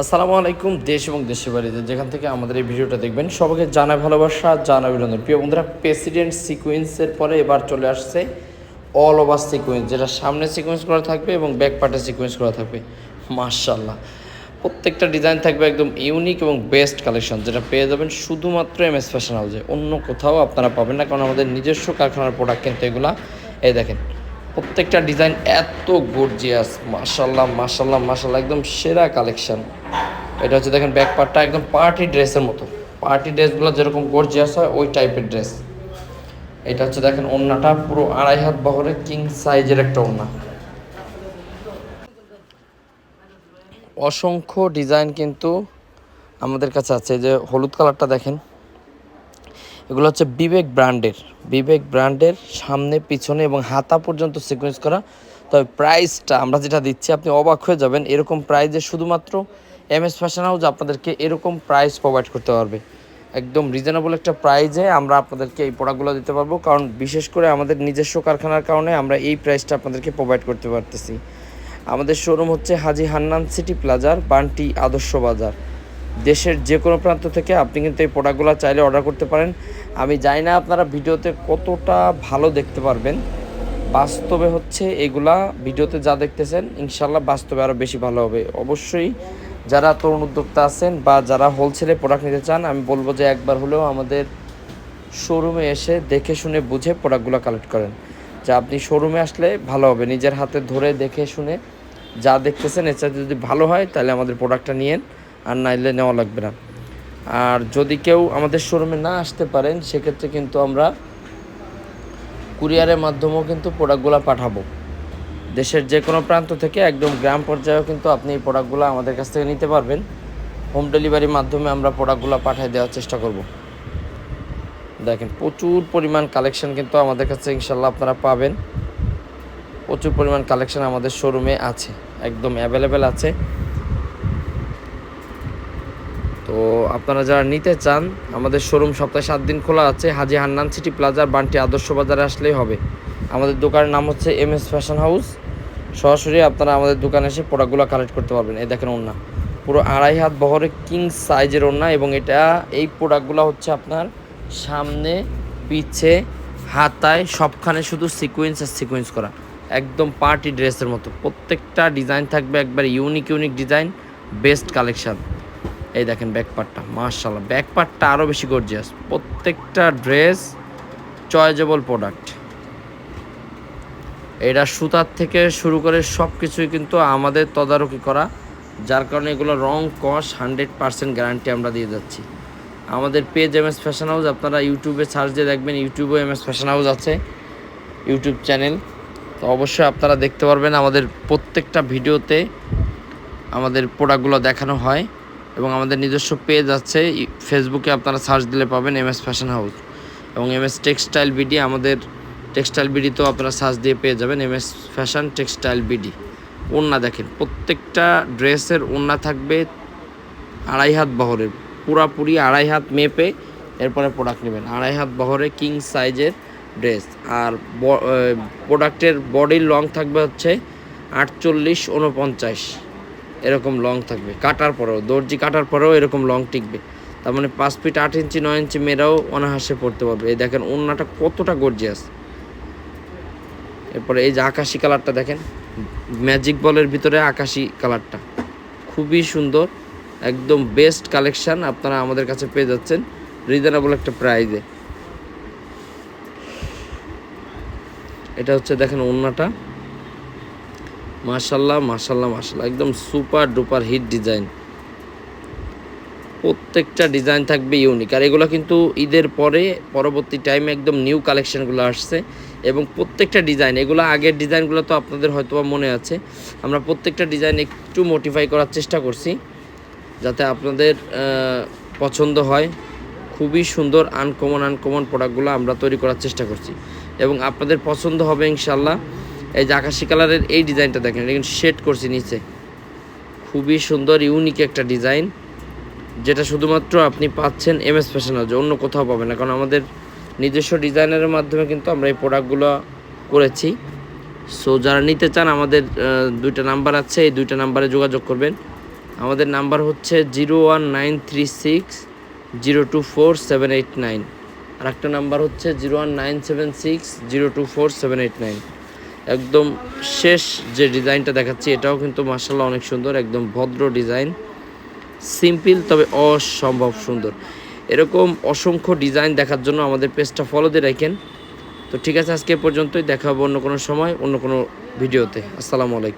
আসসালামু আলাইকুম, দেশ এবং দেশের বাড়িতে যেখান থেকে আমাদের এই ভিডিওটা দেখবেন, সবাইকে জানা ভালোবাসা জানা অভিনন্দন। প্রিয় বন্ধুরা প্রেসিডেন্ট সিকুয়েন্সের পরে এবার চলে আসছে অল ওভার সিকুয়েন্স যেটা সামনে সিকুয়েন্স করা থাকবে এবং ব্যাক পার্টে সিকুয়েন্স করা থাকবে। মার্শাল্লাহ প্রত্যেকটা ডিজাইন থাকবে একদম ইউনিক এবং বেস্ট কালেকশন যেটা পেয়ে যাবেন শুধুমাত্র এম এস ফ্যাশন হাউসে অন্য কোথাও আপনারা পাবেন না, কারণ আমাদের নিজস্ব কারখানার প্রোডাক্ট কিন্তু এগুলা। এই দেখেন প্রত্যেকটা ডিজাইন এত গর্জিয়াস মাশাল্লাহ মাশাল্লাহ মাশাল্লাহ, একদম সেরা কালেকশন এটা হচ্ছে দেখেন ব্যাক পার্টটা একদম পার্টি ড্রেসের মতো। পার্টি ড্রেসগুলো যেরকম গর্জিয়াস হয়, ওই টাইপের ড্রেস এটা হচ্ছে দেখেন ওড়নাটা পুরো আড়াই হাত বহরে কিং সাইজের একটা ওড়না। অসংখ্য ডিজাইন কিন্তু আমাদের কাছে আছে। যে হলুদ কালারটা দেখেন। এগুলো হচ্ছে বিবেক ব্র্যান্ডের বিবেক ব্র্যান্ডের সামনে, পিছনে এবং হাতা পর্যন্ত সিকোয়েন্স করা। তবে প্রাইসটা আমরা যেটা দিচ্ছি, আপনি অবাক হয়ে যাবেন, এরকম প্রাইজে শুধুমাত্র এম এস ফ্যাশন হাউস আপনাদেরকে এরকম প্রাইস প্রোভাইড করতে পারবে। একদম রিজনেবল একটা প্রাইজে আমরা আপনাদেরকে এই প্রোডাক্টগুলো দিতে পারব, কারণ বিশেষ করে আমাদের নিজস্ব কারখানার কারণে আমরা এই প্রাইসটা আপনাদেরকে প্রোভাইড করতে পারতেছি। আমাদের শোরুম হচ্ছে হাজি হান্নান সিটি প্লাজার বান্টি আদর্শ বাজার। দেশের যে কোনো প্রান্ত থেকে আপনি কিন্তু এই প্রোডাক্টগুলো চাইলে অর্ডার করতে পারেন। আমি জানি না আপনারা ভিডিওতে কতটা ভালো দেখতে পারবেন। বাস্তবে হচ্ছে এগুলা ভিডিওতে যা দেখতেছেন ইনশাল্লাহ বাস্তবে আরও বেশি ভালো হবে। অবশ্যই যারা তরুণ উদ্যোক্তা আছেন বা যারা হোলসেলে প্রোডাক্ট নিতে চান, আমি বলব যে একবার হলেও আমাদের শোরুমে এসে দেখে শুনে বুঝে প্রোডাক্টগুলো কালেক্ট করেন। যা আপনি শোরুমে আসলে ভালো হবে। নিজের হাতে ধরে দেখে শুনে যা দেখতেছেন এছাড়া যদি ভালো হয়, তাহলে আমাদের প্রোডাক্টটা নিয়েন। আর নাইলে নেওয়া লাগবে না। আর যদি কেউ আমাদের শোরুমে না আসতে পারেন, সেক্ষেত্রে কিন্তু আমরা কুরিয়ারের মাধ্যমেও কিন্তু প্রোডাক্টগুলো পাঠাবো। দেশের যে কোনো প্রান্ত থেকে একদম গ্রাম পর্যায়েও কিন্তু আপনি এই প্রোডাক্টগুলো আমাদের কাছ থেকে নিতে পারবেন। হোম ডেলিভারির মাধ্যমে আমরা প্রোডাক্টগুলো পাঠিয়ে দেওয়ার চেষ্টা করব। দেখেন, প্রচুর পরিমাণ কালেকশন কিন্তু আমাদের কাছে ইনশাল্লাহ আপনারা পাবেন। প্রচুর পরিমাণ কালেকশন আমাদের শোরুমে আছে, একদম অ্যাভেলেবেল আছে। তো আপনারা যারা নিতে চান, আমাদের শোরুম সপ্তাহে সাত দিন খোলা আছে, হাজি হান্নান সিটি প্লাজার বান্টি আদর্শ বাজারে আসলেই হবে। আমাদের দোকানের নাম হচ্ছে এম এস ফ্যাশন হাউস। সরাসরি আপনারা আমাদের দোকানে এসে প্রোডাক্টগুলো কালেক্ট করতে পারবেন। এই দেখেন ওড়না। পুরো আড়াই হাত বহরে কিং সাইজের ওড়না এবং এটা, এই প্রোডাক্টগুলো হচ্ছে আপনার সামনে, পিছে, হাতায়, সবখানে শুধু সিকোয়েন্স আর সিকোয়েন্স করা। একদম পার্টি ড্রেসের মতো। প্রত্যেকটা ডিজাইন থাকবে একবার unique unique design best collection এই দেখেন ব্যাক পার্টটা মার্শাল্লাহ ব্যাক পার্টটা আরও বেশি গর্জিয়াস প্রত্যেকটা ড্রেস চয়েজেবল প্রোডাক্ট এটা সুতার থেকে শুরু করে সব কিছুই কিন্তু আমাদের তদারকি করা, যার কারণে এগুলো রং, কস হান্ড্রেড পার্সেন্ট গ্যারান্টি আমরা দিয়ে যাচ্ছি। আমাদের page M S fashion house আপনারা ইউটিউবে সার্চ দিয়ে দেখবেন ইউটিউবে এম এস ফ্যাশন হাউস আছে ইউটিউব চ্যানেল তো অবশ্যই আপনারা দেখতে পারবেন আমাদের প্রত্যেকটা ভিডিওতে আমাদের প্রোডাক্টগুলো দেখানো হয়। এবং আমাদের নিজস্ব পেজ আছে ফেসবুকে আপনারা সার্চ দিলে পাবেন এম এস ফ্যাশন হাউস এবং এম এস টেক্সটাইল বিডি আমাদের টেক্সটাইল বিডিতেও আপনারা সার্চ দিয়ে পেয়ে যাবেন M S fashion textile BD ওড়না দেখেন, প্রত্যেকটা ড্রেসের ওড়না থাকবে আড়াই হাত বহরের পুরাপুরি আড়াই হাত মেপে এরপরে প্রোডাক্ট নেবেন। আড়াই হাত বহরে কিং সাইজের ড্রেস আর প্রোডাক্টের বডির লং থাকবে হচ্ছে আটচল্লিশ উনপঞ্চাশ এরকম লং থাকবে। কাটার পরেও, দর্জি কাটার পরেও এরকম লং টিকবে। তার মানে পাঁচ ফিট আট ইঞ্চি নয় ইঞ্চি মেয়েরাও অনাহাসে পড়তে পারবে। এই দেখেন, ওড়নাটা কতটা গর্জিয়াস এরপরে এই যে আকাশি কালারটা দেখেন ম্যাজিক বলের ভিতরে আকাশি কালারটা খুবই সুন্দর, একদম বেস্ট কালেকশান আপনারা আমাদের কাছে পেয়ে যাচ্ছেন। রিজনেবল একটা প্রাইজে এটা হচ্ছে দেখেন ওড়নাটা। মাশাল্লাহ মাশাল্লাহ মাশাল্লাহ। একদম সুপার ডুপার হিট ডিজাইন। প্রত্যেকটা ডিজাইন থাকবে ইউনিক। আর এগুলো কিন্তু ঈদের পরে, পরবর্তী টাইমে একদম নিউ কালেকশনগুলো আসছে। এবং প্রত্যেকটা ডিজাইন এগুলো আগের ডিজাইনগুলো তো আপনাদের হয়তো মনে আছে। আমরা প্রত্যেকটা ডিজাইন একটু মডিফাই করার চেষ্টা করছি, যাতে আপনাদের পছন্দ হয়। খুবই সুন্দর আনকমন আনকমন প্রোডাক্টগুলো আমরা তৈরি করার চেষ্টা করছি। এবং আপনাদের পছন্দ হবে ইনশাল্লাহ। এই যে আকাশি কালারের এই ডিজাইনটা দেখেন, এটা কিন্তু শেড করছি নিচে। খুবই সুন্দর, ইউনিক একটা ডিজাইন, যেটা শুধুমাত্র আপনি পাচ্ছেন এম এস ফ্যাশন হাউসে অন্য কোথাও পাবেন না। কারণ আমাদের নিজস্ব ডিজাইনের মাধ্যমে কিন্তু আমরা এই প্রোডাক্টগুলো করেছি। সো যারা নিতে চান, আমাদের দুইটা নাম্বার আছে, এই দুইটা নাম্বারে যোগাযোগ করবেন। আমাদের নাম্বার হচ্ছে zero one nine three six zero two four seven eight nine. আর একটা নাম্বার হচ্ছে zero one nine seven six zero two four seven eight nine. একদম শেষ যে ডিজাইনটা দেখাচ্ছি, এটাও কিন্তু মার্শাল্লাহ অনেক সুন্দর, একদম ভদ্র ডিজাইন। সিম্পল তবে অসম্ভব সুন্দর। এরকম অসংখ্য ডিজাইন দেখার জন্য আমাদের পেজটা ফলো দিয়ে রাখেন। তো ঠিক আছে, আজকে পর্যন্তই দেখাবো অন্য কোনো সময়, অন্য কোনো ভিডিওতে। আসসালামু আলাইকুম।